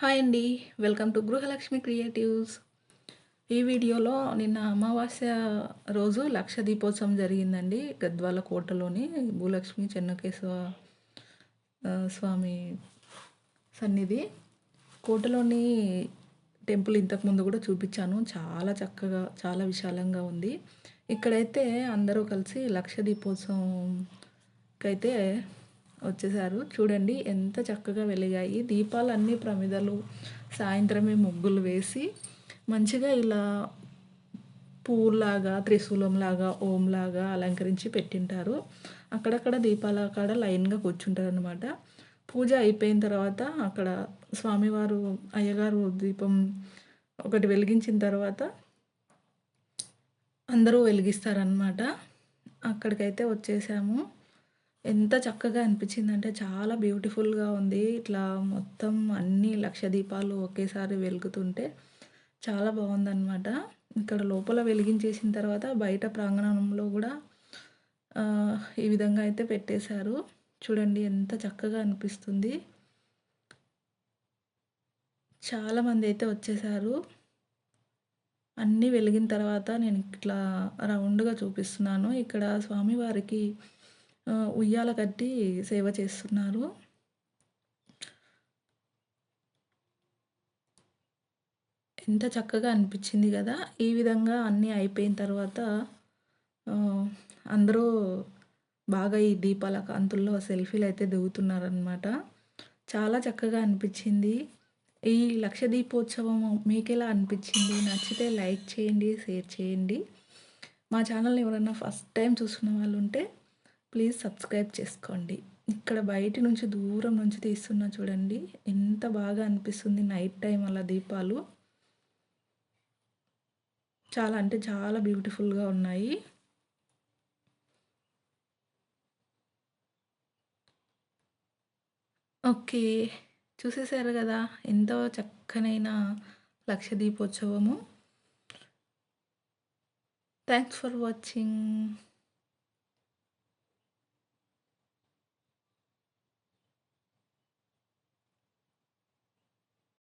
Hi అండి. Welcome to Grihalakshmi creatives. ఈ వీడియోలో నిన్న అమావాస్య రోజు లక్ష దీపోత్సవం జరిగిందండి. గద్వాల కోటలోని భూలక్ష్మి చెన్నకేశవ స్వామి సన్నిధి. కోటలోని టెంపుల్ ఇంతకుముందు కూడా చూపించాను. చాలా చక్కగా చాలా విశాలంగా ఉంది. ఇక్కడైతే అందరూ కలిసి లక్ష దీపోత్సవంకైతే వచ్చేసారు. చూడండి ఎంత చక్కగా వెలిగాయి. దీపాలు అన్నీ ప్రమిదలు సాయంత్రమే ముగ్గులు వేసి మంచిగా ఇలా పువ్వులాగా త్రిశూలంలాగా ఓంలాగా అలంకరించి పెట్టింటారు. అక్కడక్కడ దీపాల కాడ లైన్గా కూర్చుంటారు అనమాట పూజ అయిపోయిన తర్వాత అక్కడ స్వామివారు అయ్యగారు దీపం ఒకటి వెలిగించిన తర్వాత అందరూ వెలిగిస్తారనమాట అక్కడికైతే వచ్చేసాము. ఎంత చక్కగా అనిపించిందంటే చాలా బ్యూటిఫుల్గా ఉంది. ఇట్లా మొత్తం అన్ని లక్ష దీపాలు ఒకేసారి వెలుగుతుంటే చాలా బాగుందన్నమాట. ఇక్కడ లోపల వెలిగించేసిన తర్వాత బయట ప్రాంగణంలో కూడా ఈ విధంగా అయితే పెట్టేశారు. చూడండి ఎంత చక్కగా అనిపిస్తుంది. చాలామంది అయితే వచ్చేసారు. అన్నీ వెలిగిన తర్వాత నేను ఇట్లా రౌండ్గా చూపిస్తున్నాను. ఇక్కడ స్వామివారికి ఉయ్యాల కట్టి సేవ చేస్తున్నారు. ఎంత చక్కగా అనిపించింది కదా. ఈ విధంగా అన్నీ అయిపోయిన తర్వాత అందరూ బాగా ఈ దీపాల కాంతుల్లో సెల్ఫీలు అయితే దిగుతున్నారనమాట చాలా చక్కగా అనిపించింది. ఈ లక్ష దీపోత్సవం మీకు ఎలా అనిపించింది? నచ్చితే లైక్ చేయండి షేర్ చేయండి. మా ఛానల్ని ఎవరైనా ఫస్ట్ టైం చూస్తున్న వాళ్ళు ఉంటే ప్లీజ్ సబ్స్క్రైబ్ చేసుకోండి. ఇక్కడ బయటి నుంచి దూరం నుంచి తీస్తున్నా చూడండి. ఎంత బాగా అనిపిస్తుంది నైట్ టైం అలా దీపాలు. చాలా అంటే చాలా బ్యూటిఫుల్గా ఉన్నాయి. ఓకే చూసేశారు కదా ఎంతో చక్కనైన లక్ష దీపోత్సవము థ్యాంక్స్ ఫర్ వాచింగ్